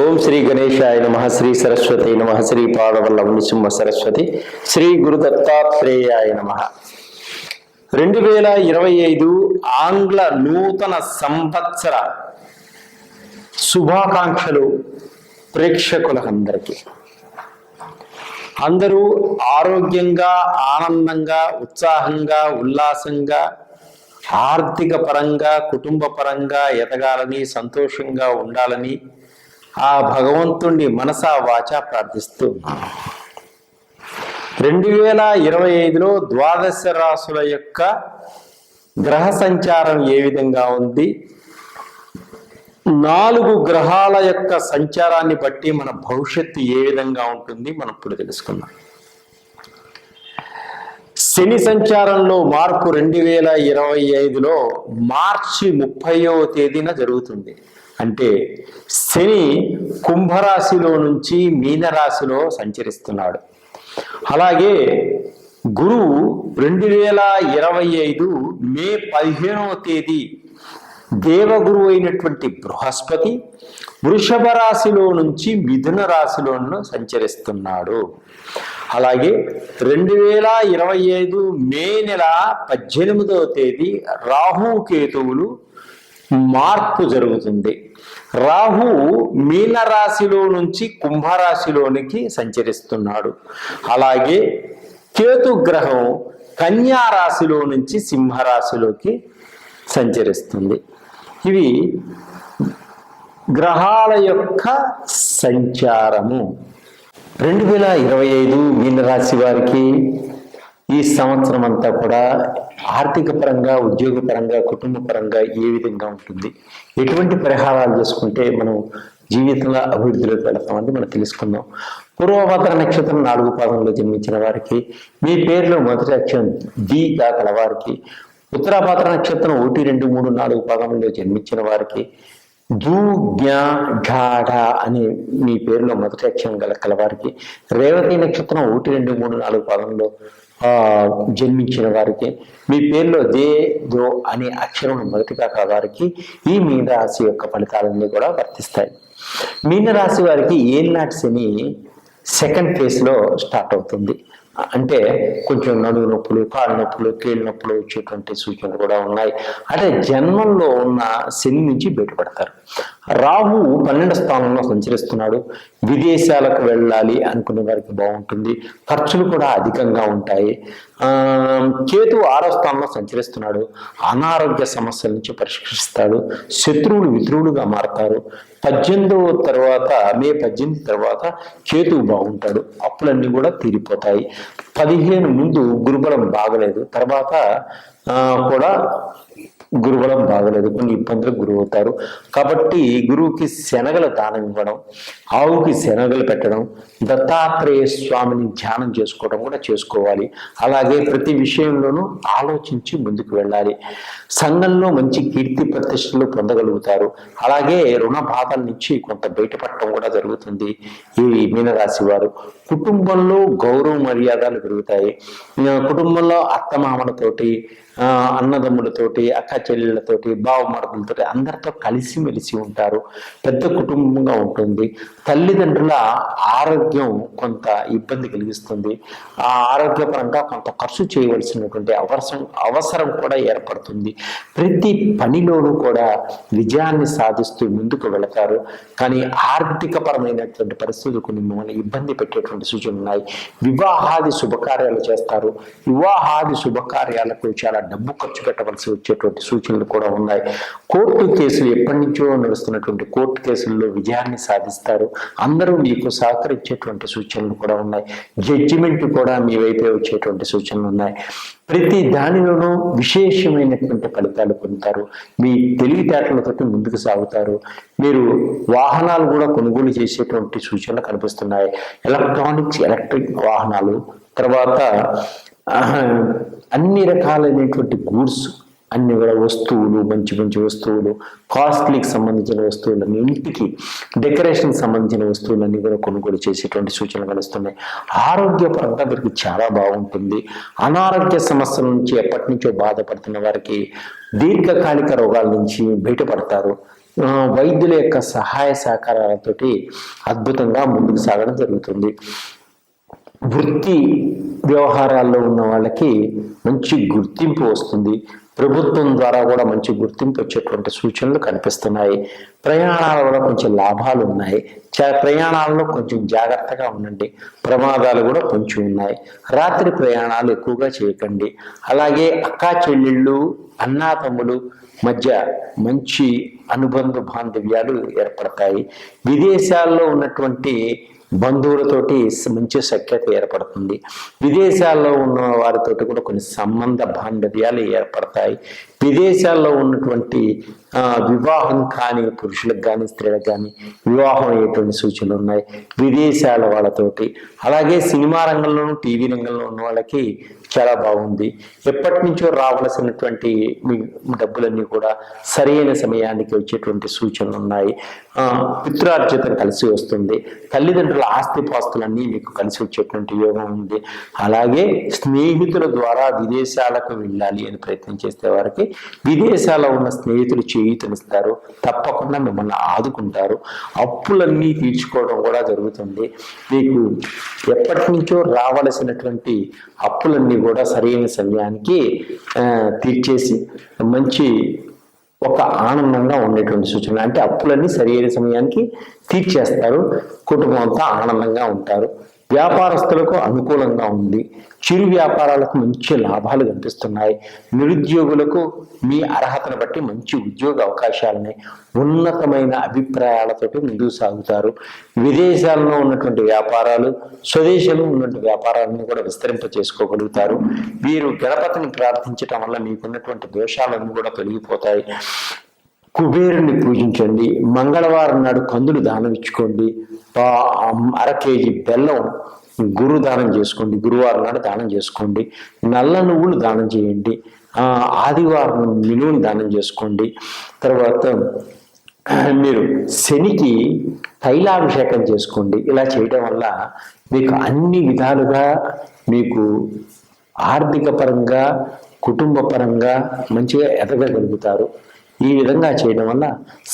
ఓం శ్రీ గణేశాయ నమ శ్రీ సరస్వతి నమ శ్రీ పాదవల్లభ నృసింహ సరస్వతి శ్రీ గురు దత్తాత్రేయాయ నమ. రెండు వేల ఇరవై ఐదు ఆంగ్ల నూతన సంవత్సర శుభాకాంక్షలు ప్రేక్షకులందరికీ. అందరూ ఆరోగ్యంగా ఆనందంగా ఉత్సాహంగా ఉల్లాసంగా ఆర్థిక పరంగా కుటుంబ పరంగా ఎదగాలని సంతోషంగా ఉండాలని ఆ భగవంతుణ్ణి మనసా వాచ ప్రార్థిస్తూ రెండు వేల ఇరవై ఐదులో ద్వాదశ రాసుల యొక్క గ్రహ సంచారం ఏ విధంగా ఉంది? నాలుగు గ్రహాల యొక్క సంచారాన్ని బట్టి మన భవిష్యత్తు ఏ విధంగా ఉంటుంది? మనం ఇప్పుడు తెలుసుకుందాం. శని సంచారంలో మార్పు రెండు వేల ఇరవై ఐదులో మార్చి ముప్పైవ తేదీన జరుగుతుంది. అంటే శని కుంభరాశిలో నుంచి మీనరాశిలో సంచరిస్తున్నాడు. అలాగే గురువు రెండు వేల ఇరవై ఐదు మే పదిహేనవ తేదీ దేవగురు అయినటువంటి బృహస్పతి వృషభ రాశిలో నుంచి మిథున రాశిలో సంచరిస్తున్నాడు. అలాగే రెండు వేల ఇరవై ఐదు మే నెల పద్దెనిమిదవ తేదీ రాహు కేతువులు మార్పు జరుగుతుంది. రాహు మీనరాశిలో నుంచి కుంభరాశిలోనికి సంచరిస్తున్నాడు. అలాగే కేతు గ్రహం కన్యా రాశిలో నుంచి సింహరాశిలోకి సంచరిస్తుంది. ఇవి గ్రహాల యొక్క సంచారము. రెండు వేల ఇరవై ఐదు మీనరాశి వారికి ఈ సంవత్సరం అంతా కూడా ఆర్థిక పరంగా ఉద్యోగ పరంగా కుటుంబ పరంగా ఏ విధంగా ఉంటుంది? ఎటువంటి పరిహారాలు చేసుకుంటే మనం జీవితంలో అభివృద్ధిలోకి వెళతామని మనం తెలుసుకుందాం. పూర్వభద్ర నక్షత్రం నాలుగు పాదంలో జన్మించిన వారికి మీ పేరులో మొదటి అక్షరం దిగా కలవారికి ఉత్తరాభద్ర నక్షత్రం ఒకటి రెండు మూడు నాలుగు పాదంలో జన్మించిన వారికి ధూ జ్ఞా ఘాఢ అనే మీ పేరులో మొదటి అక్షరం గల కలవారికి రేవతి నక్షత్రం ఒకటి రెండు మూడు నాలుగు పాదంలో జన్మించిన వారికి. మీ పేరులో దే దో అనే అక్షరం మొదటిగా వారికి ఈ మీన రాశి యొక్క ఫలితాలన్నీ కూడా వర్తిస్తాయి. మీన రాశి వారికి ఏళ్ళనాటి శని సెకండ్ ఫేజ్లో స్టార్ట్ అవుతుంది. అంటే కొంచెం నడువు నొప్పులు కాళ్ళ నొప్పులు కీళ్ళ నొప్పులు వచ్చేటువంటి సూచనలు కూడా ఉన్నాయి. అంటే జన్మంలో ఉన్న శని నుంచి బయటపడతారు. రాహు పన్నెండు స్థానంలో సంచరిస్తున్నాడు. విదేశాలకు వెళ్ళాలి అనుకునే వారికి బాగుంటుంది. ఖర్చులు కూడా అధికంగా ఉంటాయి. కేతు ఆరో స్థానంలో సంచరిస్తున్నాడు. అనారోగ్య సమస్యల నుంచి పరిష్కరిస్తాడు. శత్రువులు మిత్రువులుగా మారతారు. పద్దెనిమిదవ తర్వాత మే పద్దెనిమిది తర్వాత కేతువు బాగుంటాడు. అప్పులన్నీ కూడా తీరిపోతాయి. పదిహేను ముందు గురుబలం బాగలేదు. తర్వాత కూడా గురుబలం బాగలేదు. కొన్ని ఇబ్బందులకు గురి అవుతారు కాబట్టి గురువుకి శనగలు దానం ఇవ్వడం ఆవుకి శనగలు పెట్టడం దత్తాత్రేయ స్వామిని ధ్యానం చేసుకోవడం కూడా చేసుకోవాలి. అలాగే ప్రతి విషయంలోనూ ఆలోచించి ముందుకు వెళ్ళాలి. సంఘంలో మంచి కీర్తి ప్రతిష్టలు పొందగలుగుతారు. అలాగే రుణ బాధల నుంచి కొంత బయటపడటం కూడా జరుగుతుంది ఈ మీనరాశి వారు. కుటుంబంలో గౌరవ మర్యాదలు పెరుగుతాయి. కుటుంబంలో అత్తమామలతోటి అన్నదమ్ములతోటి అక్క చెల్లెళ్ళతోటి బావమరుదులతోటి అందరితో కలిసిమెలిసి ఉంటారు. పెద్ద కుటుంబంగా ఉంటుంది. తల్లిదండ్రుల ఆరోగ్యం కొంత ఇబ్బంది కలిగిస్తుంది. ఆ ఆరోగ్యపరంగా కొంత ఖర్చు చేయవలసినటువంటి అవసరం అవసరం కూడా ఏర్పడుతుంది. ప్రతి పనిలోనూ కూడా విజయాన్ని సాధిస్తూ ముందుకు వెళతారు. కానీ ఆర్థిక పరమైనటువంటి పరిస్థితులు కొన్ని మిమ్మల్ని ఇబ్బంది పెట్టేటువంటి సూచనలు ఉన్నాయి. వివాహాది శుభకార్యాలు చేస్తారు. వివాహాది శుభకార్యాలకు చాలా డబ్బు ఖర్చు పెట్టవలసి వచ్చేటువంటి సూచనలు కూడా ఉన్నాయి. కోర్టు కేసులు ఎప్పటి నుంచో నడుస్తున్నటువంటి కోర్టు కేసుల్లో విజయాన్ని సాధిస్తారు. అందరూ మీకు సహకరించేటువంటి సూచనలు కూడా ఉన్నాయి. జడ్జిమెంట్ కూడా మీ వైపే వచ్చేటువంటి సూచనలు ఉన్నాయి. ప్రతి దానిలోనూ విశేషమైనటువంటి ఫలితాలు పొందుతారు. మీ తెలివితేటలతో ముందుకు సాగుతారు. మీరు వాహనాలు కూడా కొనుగోలు చేసేటువంటి సూచనలు కనిపిస్తున్నాయి. ఎలక్ట్రానిక్స్ ఎలక్ట్రిక్ వాహనాలు. తర్వాత అన్ని రకాలైనటువంటి గూడ్స్ అన్ని కూడా వస్తువులు మంచి మంచి వస్తువులు కాస్ట్లీకి సంబంధించిన వస్తువులన్నీ ఇంటికి డెకరేషన్ సంబంధించిన వస్తువులన్నీ కూడా కొనుగోలు చేసేటువంటి సూచనలు కలుస్తున్నాయి ఆరోగ్యపరంగా వీరికి చాలా బాగుంటుంది. అనారోగ్య సమస్యల నుంచి ఎప్పటి నుంచో బాధపడుతున్న వారికి దీర్ఘకాలిక రోగాల నుంచి బయటపడతారు. వైద్యుల యొక్క సహాయ సహకారాలతోటి అద్భుతంగా ముందుకు సాగడం జరుగుతుంది. వృత్తి వ్యవహారాల్లో ఉన్న వాళ్ళకి మంచి గుర్తింపు వస్తుంది. ప్రభుత్వం ద్వారా కూడా మంచి గుర్తింపు వచ్చేటువంటి సూచనలు కనిపిస్తున్నాయి. ప్రయాణాల వల్ల కొంచెం లాభాలు ఉన్నాయి. చ- ప్రయాణాల్లో కొంచెం జాగ్రత్తగా ఉండండి. ప్రమాదాలు కూడా కొంచెం ఉన్నాయి. రాత్రి ప్రయాణాలు ఎక్కువగా చేయకండి. అలాగే అక్కా చెల్లెళ్ళు అన్నా తమ్ములు మధ్య మంచి అనుబంధ బాంధవ్యాలు ఏర్పడతాయి. విదేశాల్లో ఉన్నటువంటి బంధువులతోటి మంచి సఖ్యత ఏర్పడుతుంది. విదేశాల్లో ఉన్న వారితోటి కూడా కొన్ని సంబంధ బాంధవ్యాలు ఏర్పడతాయి. విదేశాల్లో ఉన్నటువంటి వివాహం కాని పురుషులకు కానీ స్త్రీలకు కానీ వివాహం అయ్యేటువంటి సూచనలు ఉన్నాయి. విదేశాల వాళ్ళతోటి. అలాగే సినిమా రంగంలోనూ టీవీ రంగంలో ఉన్న వాళ్ళకి చాలా బాగుంది. ఎప్పటి నుంచో రావాల్సినటువంటి మీ డబ్బులన్నీ కూడా సరైన సమయానికి వచ్చేటువంటి సూచనలు ఉన్నాయి. పిత్రార్జితం కలిసి వస్తుంది. తల్లిదండ్రుల ఆస్తిపాస్తులన్నీ మీకు కలిసి వచ్చేటువంటి యోగం ఉంది. అలాగే స్నేహితుల ద్వారా విదేశాలకు వెళ్ళాలి అని ప్రయత్నం చేసే వారికి విదేశాల్లో ఉన్న స్నేహితులు చేయుతనిస్తారు. తప్పకుండా మిమ్మల్ని ఆదుకుంటారు. అప్పులన్నీ తీర్చుకోవడం కూడా జరుగుతుంది. మీకు ఎప్పటి నుంచో రావలసినటువంటి అప్పులన్నీ కూడా సరైన సమయానికి ఆ, తీర్చేసి మంచి ఒక ఆనందంగా ఉండేటువంటి సూచన అంటే అప్పులన్నీ సరైన సమయానికి తీర్చేస్తారు. కుటుంబం అంతా ఆనందంగా ఉంటారు. వ్యాపారస్తులకు అనుకూలంగా ఉంది. చిరు వ్యాపారాలకు మంచి లాభాలు కనిపిస్తున్నాయి. నిరుద్యోగులకు మీ అర్హతను బట్టి మంచి ఉద్యోగ అవకాశాలని ఉన్నతమైన అభిప్రాయాలతోటి ముందుకు సాగుతారు. విదేశాల్లో ఉన్నటువంటి వ్యాపారాలు స్వదేశంలో ఉన్నటువంటి వ్యాపారాలను కూడా విస్తరింప చేసుకోగలుగుతారు. వీరు గణపతిని ప్రార్థించటం వల్ల మీకున్నటువంటి దోషాలన్నీ కూడా తొలగిపోతాయి. కుబేరుని పూజించండి. మంగళవారం నాడు కందులు దానం ఇచ్చుకోండి. అర కేజీ బెల్లం గురు దానం చేసుకోండి. గురువారం నాడు దానం చేసుకోండి. నల్ల నువ్వులు దానం చేయండి. ఆదివారం మినువుని దానం చేసుకోండి. తర్వాత మీరు శనికి తైలాభిషేకం చేసుకోండి. ఇలా చేయడం వల్ల మీకు అన్ని విధాలుగా మీకు ఆర్థిక పరంగా కుటుంబ పరంగా మంచిగా ఎదగగలుగుతారు. ఈ విధంగా చేయడం వల్ల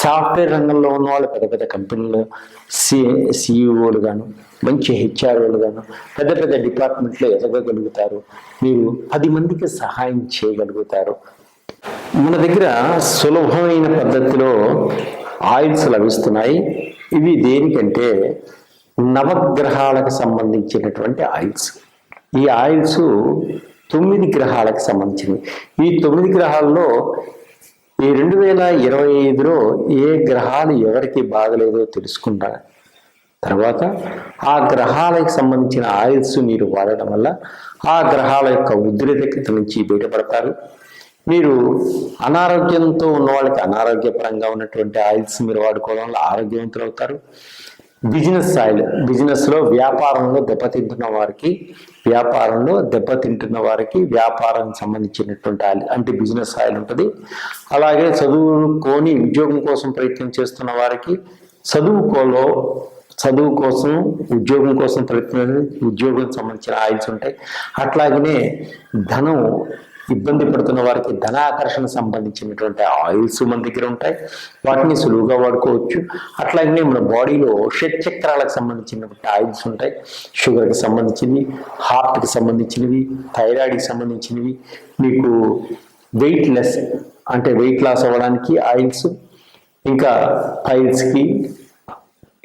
సాఫ్ట్వేర్ రంగంలో ఉన్న వాళ్ళు పెద్ద పెద్ద కంపెనీలు సి సిఇఓలు గాను మంచి హెచ్ఆర్ఓలు గాను పెద్ద పెద్ద డిపార్ట్మెంట్లో ఎదగగలుగుతారు. మీరు పది మందికి సహాయం చేయగలుగుతారు. మన దగ్గర సులభమైన పద్ధతిలో ఆయిల్స్ లభిస్తున్నాయి. ఇవి దేనికంటే నవగ్రహాలకు సంబంధించినటువంటి ఆయిల్స్. ఈ ఆయిల్స్ తొమ్మిది గ్రహాలకు సంబంధించినవి. ఈ తొమ్మిది గ్రహాల్లో ఈ రెండు వేల ఇరవై ఐదులో ఏ గ్రహాలు ఎవరికి బాగలేదో తెలుసుకుంటా. తర్వాత ఆ గ్రహాలకు సంబంధించిన ఆయిల్స్ మీరు వాడడం వల్ల ఆ గ్రహాల యొక్క ఉద్రిక్తత నుంచి బయటపడతారు. మీరు అనారోగ్యంతో ఉన్న వాళ్ళకి అనారోగ్యపరంగా ఉన్నటువంటి ఆయిల్స్ మీరు వాడుకోవడం వల్ల ఆరోగ్యవంతులు అవుతారు. బిజినెస్ ఆయిల్ బిజినెస్లో వ్యాపారంలో దెబ్బతింటున్న వారికి వ్యాపారంలో దెబ్బతింటున్న వారికి వ్యాపారానికి సంబంధించినటువంటి ఆయిల్ అంటే బిజినెస్ ఆయిల్ ఉంటుంది. అలాగే చదువుకొని ఉద్యోగం కోసం ప్రయత్నం చేస్తున్న వారికి చదువుకోలో చదువు కోసం ఉద్యోగం కోసం ప్రయత్నం ఉద్యోగం సంబంధించిన ఆయిల్స్ ఉంటాయి. అట్లాగనే ధనం ఇబ్బంది పడుతున్న వారికి ధన ఆకర్షణ సంబంధించినటువంటి ఆయిల్స్ మన దగ్గర ఉంటాయి. వాటిని సులువుగా వాడుకోవచ్చు. అట్లాగే మన బాడీలో షట్ చక్రాలకు సంబంధించినటువంటి ఆయిల్స్ ఉంటాయి. షుగర్కి సంబంధించినవి హార్ట్కి సంబంధించినవి థైరాయిడ్కి సంబంధించినవి. మీకు వెయిట్ లెస్ అంటే వెయిట్ లాస్ అవ్వడానికి ఆయిల్స్ ఇంకా పైల్స్కి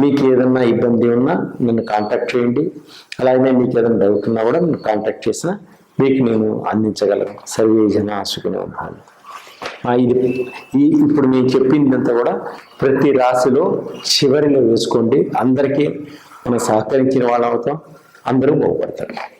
మీకు ఏదన్నా ఇబ్బంది ఉన్నా నన్ను కాంటాక్ట్ చేయండి. అలాగే మీకు ఏదైనా డౌట్ ఉన్నా కూడా నన్ను కాంటాక్ట్ చేసినా మీకు నేను అందించగలను. సర్వే జన ఉన్నాను భావం. ఇది ఈ ఇప్పుడు నేను చెప్పిందంతా కూడా ప్రతి రాశిలో చివరిలో వేసుకోండి. అందరికీ మనం సహకరించిన వాళ్ళం అవుతాం. అందరూ బాగుపడతారు.